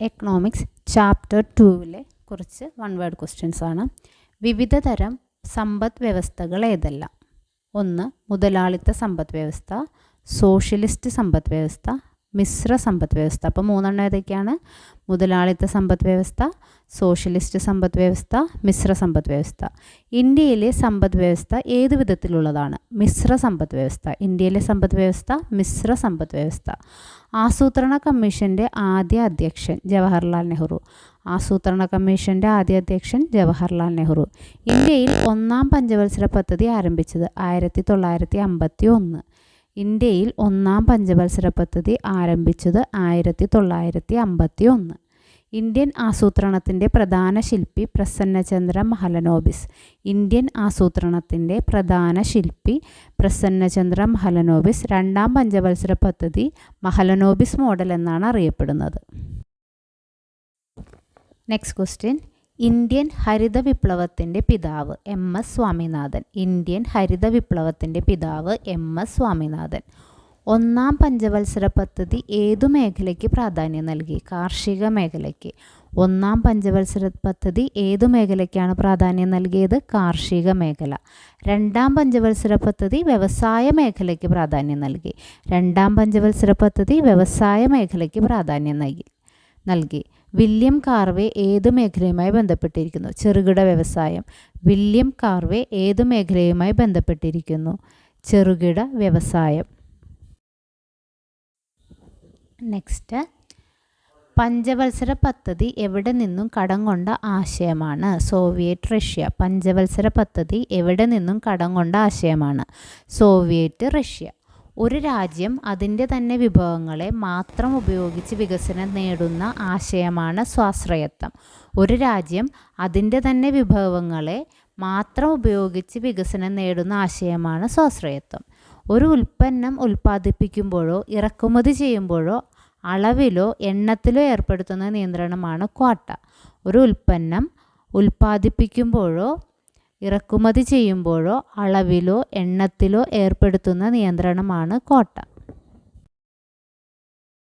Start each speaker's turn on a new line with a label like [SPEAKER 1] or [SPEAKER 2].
[SPEAKER 1] Economics chapter ടുവിലെ കുറച്ച് one word questions ആണ്. വിവിധ തരം സമ്പദ് വ്യവസ്ഥകൾ ഏതെല്ലാം? ഒന്ന് മുതലാളിത്ത സമ്പദ് വ്യവസ്ഥ സോഷ്യലിസ്റ്റ് സമ്പദ് വ്യവസ്ഥ മിശ്ര സമ്പദ് വ്യവസ്ഥ. അപ്പോൾ മൂന്നെണ്ണം ഏതൊക്കെയാണ്? മുതലാളിത്ത സമ്പദ് വ്യവസ്ഥ സോഷ്യലിസ്റ്റ് സമ്പദ് വ്യവസ്ഥ മിശ്ര സമ്പദ് വ്യവസ്ഥ. ഇന്ത്യയിലെ സമ്പദ് വ്യവസ്ഥ ഏത് വിധത്തിലുള്ളതാണ്? മിശ്ര സമ്പദ് വ്യവസ്ഥ. ഇന്ത്യയിലെ സമ്പദ് വ്യവസ്ഥ മിശ്ര സമ്പദ് വ്യവസ്ഥ. ആസൂത്രണ കമ്മീഷന്റെ ആദ്യ അധ്യക്ഷൻ ജവഹർലാൽ നെഹ്റു. ആസൂത്രണ കമ്മീഷന്റെ ആദ്യ അധ്യക്ഷൻ ജവഹർലാൽ നെഹ്റു. ഇന്ത്യയിൽ ഒന്നാം പഞ്ചവത്സര പദ്ധതി ആരംഭിച്ചത് ആയിരത്തി തൊള്ളായിരത്തി അമ്പത്തി ഒന്ന് ഇന്ത്യയിൽ ഒന്നാം പഞ്ചവത്സര പദ്ധതി ആരംഭിച്ചത് ആയിരത്തി തൊള്ളായിരത്തി അമ്പത്തി ഒന്ന് ഇന്ത്യൻ ആസൂത്രണത്തിന്റെ പ്രധാന ശില്പി പ്രസന്നചന്ദ്ര മഹലനോബിസ്. ഇന്ത്യൻ ആസൂത്രണത്തിന്റെ പ്രധാന ശില്പി പ്രസന്നചന്ദ്ര മഹലനോബിസ് രണ്ടാം പഞ്ചവത്സര പദ്ധതി മഹലനോബിസ് മോഡൽ എന്നാണ് അറിയപ്പെടുന്നത്. നെക്സ്റ്റ് ക്വസ്റ്റ്യൻ ഇന്ത്യൻ ഹരിത വിപ്ലവത്തിന്റെ പിതാവ് എം എസ് സ്വാമിനാഥൻ. ഇന്ത്യൻ ഹരിത വിപ്ലവത്തിന്റെ പിതാവ് എം എസ് സ്വാമിനാഥൻ. ഒന്നാം പഞ്ചവത്സര പദ്ധതി ഏതു മേഖലയ്ക്ക് പ്രാധാന്യം നൽകി? കാർഷിക മേഖലയ്ക്ക്. ഒന്നാം പഞ്ചവത്സര പദ്ധതി ഏതു മേഖലയ്ക്കാണ് പ്രാധാന്യം നൽകിയത്? കാർഷിക മേഖല. രണ്ടാം പഞ്ചവത്സര പദ്ധതി വ്യവസായ മേഖലയ്ക്ക് പ്രാധാന്യം നൽകി. രണ്ടാം പഞ്ചവത്സര പദ്ധതി വ്യവസായ മേഖലയ്ക്ക് പ്രാധാന്യം നൽകി. നൽകി. വില്യം കാർവേ ഏത് മേഖലയുമായി ബന്ധപ്പെട്ടിരിക്കുന്നു? ചെറുകിട വ്യവസായം. വില്യം കാർവേ ഏത് മേഖലയുമായി ബന്ധപ്പെട്ടിരിക്കുന്നു? ചെറുകിട വ്യവസായം. നെക്സ്റ്റ്. പഞ്ചവത്സര പദ്ധതി എവിടെ നിന്നും കടം കൊണ്ട ആശയമാണ്? Soviet Russia. പഞ്ചവത്സര പദ്ധതി എവിടെ നിന്നും കടം കൊണ്ട ആശയമാണ്? Soviet Russia. ഒരു രാജ്യം അതിന്റെ തന്നെ വിഭവങ്ങളെ മാത്രം ഉപയോഗിച്ച് വികസനം നേടുന്ന ആശയമാണ് സ്വാശ്രയത്വം. ഒരു രാജ്യം അതിന്റെ തന്നെ വിഭവങ്ങളെ മാത്രം ഉപയോഗിച്ച് വികസനം നേടുന്ന ആശയമാണ് സ്വാശ്രയത്വം. ഒരു ഉൽപ്പന്നം ഉൽപ്പാദിപ്പിക്കുമ്പോഴോ ഇറക്കുമതി ചെയ്യുമ്പോഴോ അളവിലോ എണ്ണത്തിലോ ഏർപ്പെടുത്തുന്ന നിയന്ത്രണമാണ് ക്വാട്ട. ഒരു ഉൽപ്പന്നം ഉൽപ്പാദിപ്പിക്കുമ്പോഴോ ഇറക്കുമതി ചെയ്യുമ്പോഴോ അളവിലോ എണ്ണത്തിലോ ഏർപ്പെടുത്തുന്ന നിയന്ത്രണമാണ് കോട്ട.